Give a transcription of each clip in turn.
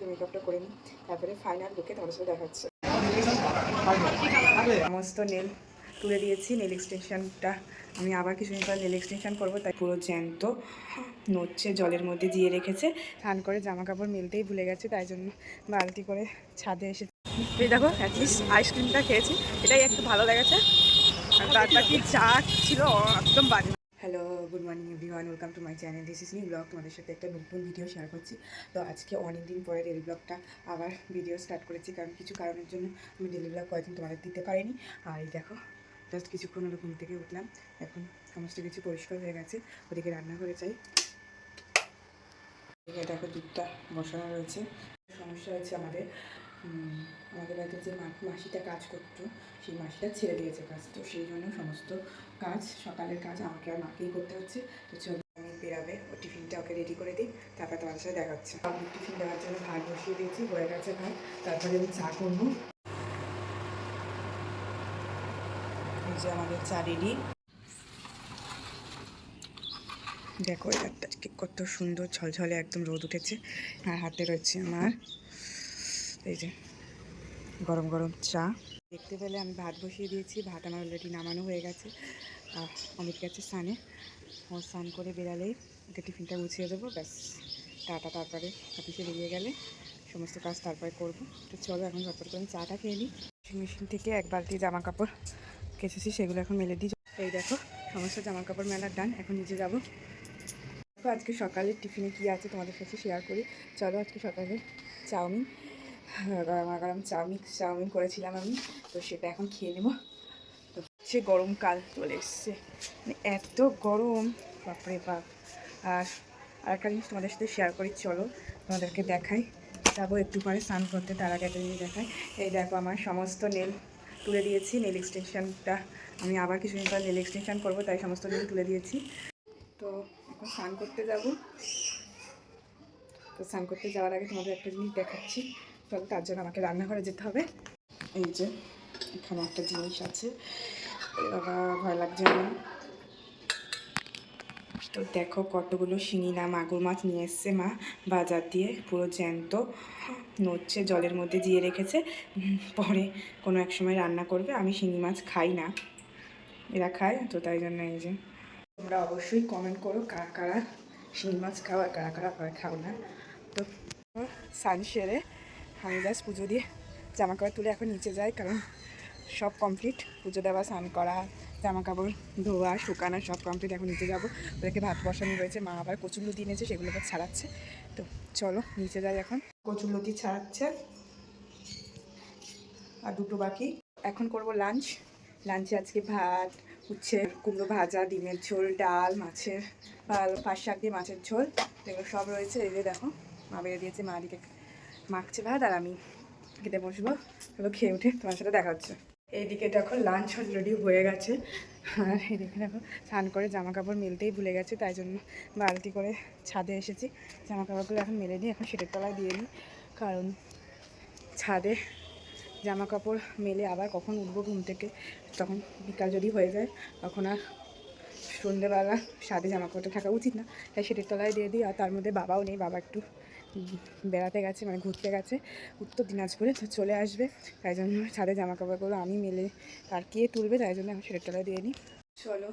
মুখে মেকআপটা করে নিই, তারপরে ফাইনাল লুকে তোমাদের সাথে দেখাচ্ছে। সমস্ত নেল তুলে দিয়েছি নেল এক্সটেনশনটা আমি আবার কিছুদিন পর নেল এক্সটেনশন করব, তাই পুরো জ্যান্ত, নড়ছে, জলের মধ্যে দিয়ে রেখেছে। স্নান করে জামা কাপড় মেলতেই ভুলে গেছে, তাই জন্য বালতি করে ছাদে এসে দেখো অ্যাটলিস্ট আইসক্রিমটা খেয়েছি। এটাই একটু ভালো লেগেছে। আর তার বাকি ছিল, একদম বাজে। Hello good morning everyone welcome to my channel this is new blog তোমাদের সাথে একটা নতুন ভিডিও শেয়ার করছি। তো আজকে অনেক দিন পরে ডেলি ব্লগটা আবার ভিডিও স্টার্ট করেছি, কারণ কিছু কারণের জন্য আমি ডেলি ব্লগ কয়েকদিন তোমাদের দিতে পারিনি। আর এই দেখো জাস্ট কিছুক্ষণ হলো ঘুম থেকে উঠলাম। এখন সমস্ত কিছু পরিষ্কার হয়ে গেছে। ওদিকে রান্না করে চাই দেখো দুধটা বসানো রয়েছে। সমস্যা হয়েছে আমাদের আমাদের বাড়িতে যে মাসিটা কাজ করতো, সেই মাসিটা ছেড়ে দিয়েছে কাজ। তো সেই জন্য সমস্ত কাজ, সকালের কাজ আমাকে আর মাকেই করতে হচ্ছে। তো চলো, আমি বেরাবে ও টিফিনটা ওকে রেডি করে দিই, তারপর তোমাদের সাথে দেখা হচ্ছে। আমি টিফিন দেওয়ার জন্য ভাত বসিয়ে দিয়েছি, হয়ে গেছে ভাত, তারপরে আমি চা করব। যে আমাদের চা রেডি দেখো আজকে কত সুন্দর, ঝলঝলে একদম রোদ উঠেছে, আর হাতে রয়েছে আমার এই যে, গরম গরম চা। দেখতে পেলে আমি ভাত বসিয়ে দিয়েছি, ভাত আমার অলরেডি নামানো হয়ে গেছে। অমিত গেছে স্নানে। ও স্নান করে বেরালেই ওকে টিফিনটা গুছিয়ে দেবো, ব্যাস। টাটা তারপরে অফিসে বেরিয়ে গেলে সমস্ত কাজ তারপরে করব। তো চলো এখন ঝটপট করে আমি চাটা খেয়ে নিই ওয়াশিং মেশিন থেকে এক বালতি জামা কাপড় কেচেছি, সেগুলো এখন মেলে দিই। এই দেখো, সমস্ত জামা কাপড় মেলার ডান এখন নিচে যাব। আজকে সকালের টিফিনে কী আছে তোমাদের সাথে শেয়ার করি। চলো আজকে সকালে চাউমিন। গরমা গরম চাউমিন চাউমিন করেছিলাম আমি, তো সেটা এখন খেয়ে নেব। তো সে গরমকাল চলে এসছে। মানে এত গরম, বাপরে বাপ। আর আরেকটা জিনিস তোমাদের সাথে শেয়ার করি, চলো তোমাদেরকে দেখাই। যাব একটু পরে, স্নান করতে, তার আগে একটা জিনিস দেখাই। এই দেখো আমার সমস্ত নেল তুলে দিয়েছি নেল এক্সটেনশনটা আমি আবার কিছুদিন পর নেল এক্সটেনশন করব, তাই সমস্ত নেল তুলে দিয়েছি। তো এখন স্নান করতে যাব। তো স্নান করতে যাওয়ার আগে তোমাদের একটা জিনিস দেখাচ্ছি। তবে তার জন্য আমাকে রান্নাঘরে যেতে হবে। এই যে, এখানে একটা জিনিস আছে। বাবা, ভয় লাগছে না? তো দেখো কতগুলো শিঙি না মাগুর মাছ নিয়ে এসছে মা বাজার দিয়ে, পুরো জ্যান্ত। নড়ছে, জলের মধ্যে দিয়ে রেখেছে। পরে কোনো এক সময় রান্না করবে, আমি শিঙি মাছ খাই না। এরা খায়, তো তাই জন্য এই যে। তোমরা অবশ্যই কমেন্ট করো কারা কারা শিঙি মাছ খাও আর কারা কারা খাও না। তো সান সেরে আমি জাস্ট পুজো দিয়ে জামা কাপড় তুলে এখন নিচে যাই, কারণ সব কমপ্লিট পুজো দেওয়া, স্নান করা জামা কাপড় ধোয়া, শুকানো, সব কমপ্লিট এখন নিচে যাব। ওদেরকে ভাত বসানো রয়েছে, মা আবার কচুরলতি এনেছে, সেগুলো আবার ছাড়াচ্ছে। তো চলো, নিচে যাই এখন। কচুর কচুরলতি ছাড়াচ্ছে। আর দুটো বাকি। এখন করব লাঞ্চ লাঞ্চে আজকে ভাত উচ্ছে কুমড়ো ভাজা, ডিমের ঝোল, ডাল, মাছের পাঁচ শাক দিয়ে মাছের ঝোল। এগুলো সব রয়েছে। এই যে দেখো, মা বেড়ে দিয়েছে, মা দিকে মাখছে ভাত আর আমি খেতে বসবো। চলো খেয়ে উঠে তোমার সাথে দেখা হচ্ছে। এইদিকে দেখো লাঞ্চ অলরেডি হয়ে গেছে। আর এদিকে দেখো স্নান করে জামা কাপড় মেলতেই ভুলে গেছে, তাই জন্য বালতি করে ছাদে এসেছি। জামা কাপড়গুলো এখন মেলে দিই এখন সেটের তলায় দিয়ে দিই কারণ ছাদে জামা কাপড় মেলে আবার কখন উঠবো ঘুম থেকে, তখন বিকাল যদি হয়ে যায়, তখন আর সন্ধ্যেবেলা সাদে জামা কাপড় থাকা উচিত না। তাই সেটির তলায় দিয়ে দিই, আর তার মধ্যে বাবাও নেই, বাবা একটু বেড়াতে গেছে মানে ঘুরতে গেছে, উত্তর দিনাজপুরে তো চলে আসবে, তাই জন্য ছাদে জামা কাপড়গুলো আমি মেলে আর কে তুলবে, তাই জন্য আমি সেটির তলায় দিয়ে নিই চলো,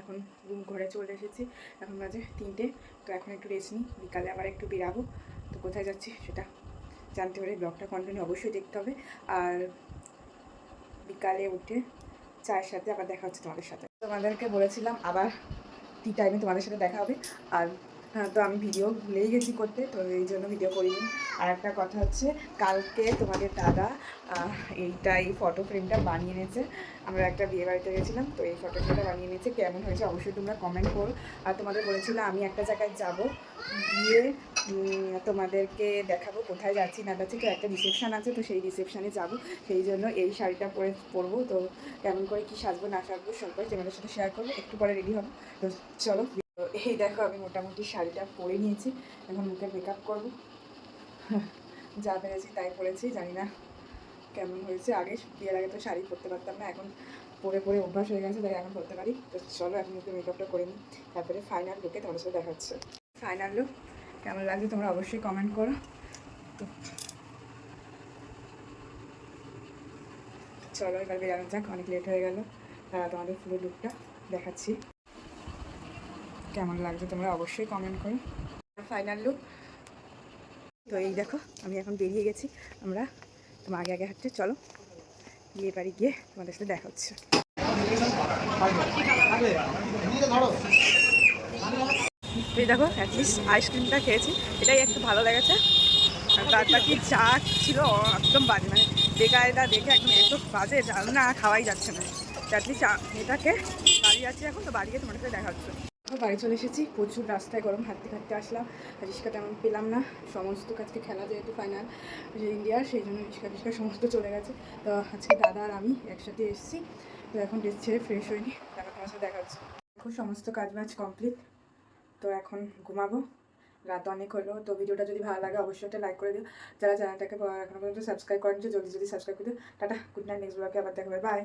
এখন রুম ঘরে চলে এসেছি, এখন বাজে তিনটে, তো এখন একটু রেস্ট নিই, বিকালে আবার একটু বেরাবো, তো কোথায় যাচ্ছি সেটা জানতে পারে ব্লগটা কন্টিনিউ অবশ্যই দেখতে হবে, আর বিকালে উঠে চায়ের সাথে আবার দেখা হচ্ছে তোমাদের সাথে। তোমাদেরকে বলেছিলাম আবার টি টাইমে তোমাদের সাথে দেখা হবে, আর হ্যাঁ, তো আমি ভিডিও ভুলেই গেছি করতে তো এই জন্য ভিডিও করিনি। আর একটা কথা হচ্ছে কালকে তোমাদের দাদা এইটা এই ফটো ফ্রেমটা বানিয়ে এনেছে। আমরা একটা বিয়ে বাড়িতে গেছিলাম তো এই ফটো ফ্রেমটা বানিয়ে এনেছে। কেমন হয়েছে অবশ্যই তোমরা কমেন্ট করো। আর তোমাদের বলেছিলাম আমি একটা জায়গায় যাব গিয়ে তোমাদেরকে দেখাবো কোথায় যাচ্ছি না যাচ্ছি। তো একটা রিসেপশান আছে তো সেই রিসেপশানে যাব। সেই জন্য এই শাড়িটা পরে পরবো। তো কেমন করে কি সাজবো না সাজবো সবাই তোমাদের সাথে শেয়ার করব। একটু পরে রেডি হব। তো চলো। তো এই দেখো আমি মোটামুটি শাড়িটা পরে নিয়েছি। এখন মুখে মেকআপ করব। যা পেরেছি তাই পরেছি, জানি না কেমন হয়েছে। আগে বিয়ের আগে তো শাড়ি পরতে পারতাম না, এখন পরে পরে অভ্যাস হয়ে গেছে, তাই এখন পরতে পারি। তো চলো এখন মুখে মেকআপটা করে নিই। তারপরে ফাইনাল লুকে তোমাদের সাথে দেখা হচ্ছে। ফাইনাল লুক কেমন লাগছে তোমরা অবশ্যই কমেন্ট করো। তো চলো এবার বেরানো যাক, অনেক লেট হয়ে গেল। তারা তোমাদের পুরো লুকটা দেখাচ্ছি। কেমন লাগছে তোমরা অবশ্যই কমেন্ট করো। ফাইনাল লুক তো এই দেখো, আমি এখন বেরিয়ে গেছি। আমরা তোমার আগে আগে হাঁটতে, চলো। বিয়ে বাড়ি গিয়ে তোমাদের সাথে দেখা হচ্ছে। তো এই দেখো অ্যাটলিস্ট আইসক্রিমটা খেয়েছি। এটাই একটু ভালো লেগেছে। বাদ বাকি চা ছিল একদম বাজে মানে বেকায়দা দেখে একদম এত বাজে না, খাওয়াই যাচ্ছে না। অ্যাটলিস্ট এটাকে বাড়ি যাচ্ছি এখন, তো বাড়ি গিয়ে তোমার সাথে দেখা হচ্ছে। বাড়ি চলে এসেছি। প্রচুর রাস্তায় গরম, হাঁটতে হাঁটতে আসলাম। রিক্সা তেমন পেলাম না। সমস্ত কাজকে খেলা যেহেতু ফাইনাল ইন্ডিয়ার সেই জন্য রিক্সা টিক্সা সমস্ত চলে গেছে। তো আজকে দাদা আর আমি একসাথে এসেছি। তো এখন ড্রেস ছেড়ে ফ্রেশ হয়নি। তারপর তোমার সাথে দেখা হচ্ছে। এখন সমস্ত কাজ বাজ কমপ্লিট তো এখন ঘুমাবো। রাত অনেক হলো। তো ভিডিওটা যদি ভালো লাগে, অবশ্যই একটা লাইক করে দিও। যারা চ্যানেলটাকে এখনও পর্যন্ত সাবস্ক্রাইব করেন জলদি জলদি সাবস্ক্রাইব করে দিও। টাটা গুড নাইট নেক্সট ব্লগে আবার দেখাবে বাই